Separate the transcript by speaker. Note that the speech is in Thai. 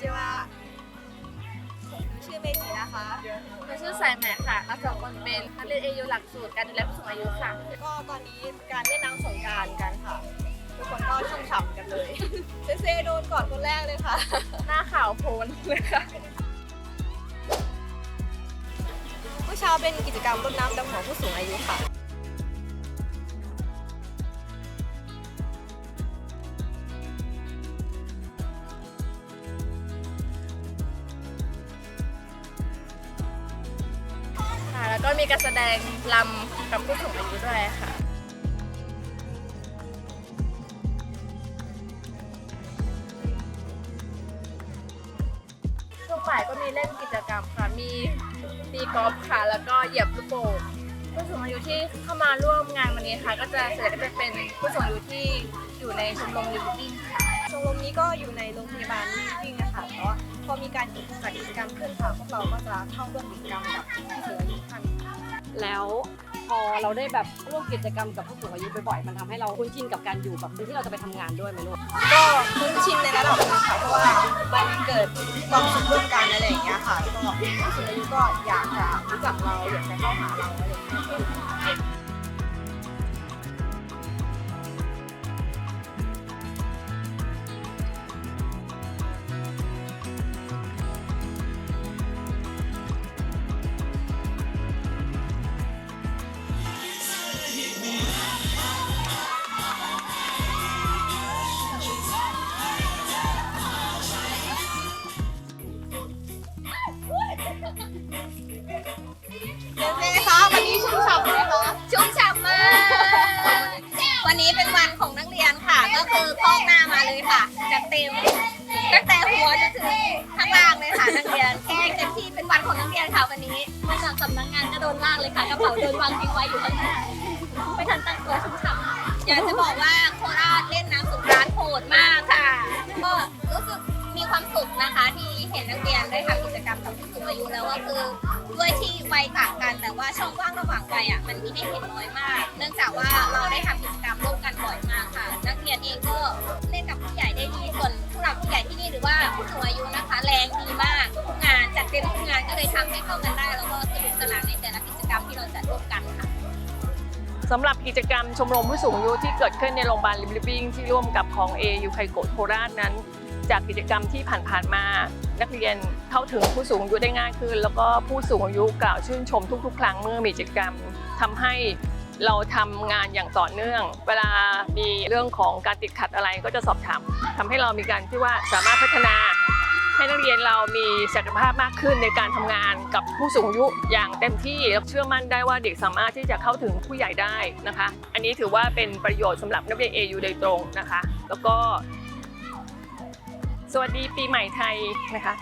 Speaker 1: จิวะชื่อเมจินะคะ
Speaker 2: หนูชื่อสายไหมค่ะเราสองคนเป็นนักเรียนเอยูหลักสูตรการดูแลผู้สูงอายุค่ะ
Speaker 1: ก็ตอนนี้การเล่นน้ำสงกรารกันค่ะ ทุกคนก็ชุ่มฉ่ำกันเลย เซเซโดนก่อนคนแรกเลยค่ะ
Speaker 2: หน้าขาวโพลนเลยค่ะ
Speaker 1: เมื่อเช้าเป็นกิจกรรมรดน้ำดำหัวผู้สูงอายุค่ะ
Speaker 2: แล้วก็มีการแสดงลำกับผู้สูงอายุด้วยค่ะ ช่วงบ่ายก็มีเล่นกิจกรรมค่ะ มีตีกอล์ฟค่ะ แล้วก็เหยียบลูกโป่งผู้สูงอายุที่เข้ามาร่วมงานวันนี้ค่ะ ก็จะส่วนใหญ่ก็จะเป็นผู้สูงอายุที่อยู่ในชมรมลิฟติ้งค่ะ
Speaker 1: ชมรมนี้ก็อยู่ในโรงพยาบาลจริงนะคะแต่ว่าพอมีการจัดกิจกรรมขึ้นค่ะพวกเราก็จะเข้าร่วมกิจกรรมกับผู้สูงอายุท่าน
Speaker 3: แล้วพอเราได้แบบร่วมกิจกรรมกับผู้สูงอายุบ่อยๆ มันทำให้เราคุ้นชินกับการอยู่แบบที่เราจะไปทำงานด้วยไหมลูก
Speaker 1: ก็คุ้นชินในระดับหนึงค่ะเพราะว่ามันเกิดความสุขร่วมกันอะไรอย่างเงี้ยค่ะก็ผู้สูงอายุก็อยากจะรู้จักเราอยากจะเข้าหาเราอะไรอย่างเงี้ย เจเจคะวันนี้ชุ่มฉ่ำไหมคะ
Speaker 4: ชุ่มฉ่ำมาก วันนี้เป็นวันของนักเรียนค่ะ ก็คือพอกหน้ามาเลยค่ะจัดเต็มตั้งแต่หัวจนถึงข้างล่างเลยค่ะนักเรียนแค่เต็มที่เป็นวันของนักเรียนค่ะวันนี้มาจากสำนักงานก็โดนลากเลยค่ะกระเป๋าโดนวางทิ้งไว้อยู่ข้างหน้าไม่ทันตั้งตัวชุ่มฉ่ำอยากจะบอกว่าโคราชเล่นน้ำสงกรานต์โหดมากค่ะ ก็รู้สึกมีความสุขนะคะที่เห็นนักเรียนได้ทำกิจกรรมกับผู้สูงอายุแล้วก็ คือด้วยที่วัยต่างกัน แต่ว่าช่องว่างระหว่างวัยอะมันมีให้เห็นน้อยมาก เนื่องจากว่าเราได้ทำกิจกรรมร่วมกันบ่อยมากค่ะ นักเรียนเองก็เล่นกับผู้ใหญ่ได้ดีส่วนผู้หลักผู้ใหญ่ที่นี่หรือว่าผู้สูงอายุนะคะ แรงดีมากทุกงานจัดเต็มทุกงานก็เลยทำให้เข้ากันได้ แล้วก็สนุกสนานในแต่ละกิจกรรมที่เราจัดร่วมกันค่ะ
Speaker 5: สำหรับกิจกรรมชมรมผู้สูงอายุที่เกิดขึ้นในโรงพยาบาลลิมลิบิ้งที่ร่วมกับของเอยูไคโกะโคราชนั้น จากกิจกรรมที่ผ่านๆมา นักเรียนเข้าถึงผู้สูงอายุได้ง่ายขึ้น แล้วก็ผู้สูงอายุกล่าวชื่นชมทุกๆ ครั้งเมื่อมีกิจกรรมทำให้เราทำงานอย่างต่อเนื่อง เวลามีเรื่องของการติดขัดอะไรก็จะสอบถามทำให้เรามีการที่ว่าสามารถพัฒนา ให้นักเรียนเรามีศักยภาพมากขึ้นในการทำงานกับผู้สูงอายุอย่างเต็มที่เชื่อมั่นได้ว่าเด็กสามารถที่จะเข้าถึงผู้ใหญ่ได้นะคะ อันนี้ถือว่าเป็นประโยชน์สำหรับนักเรียน AU โดยตรงนะคะ แล้วก็ สวัสดีปีใหม่ไทยนะคะ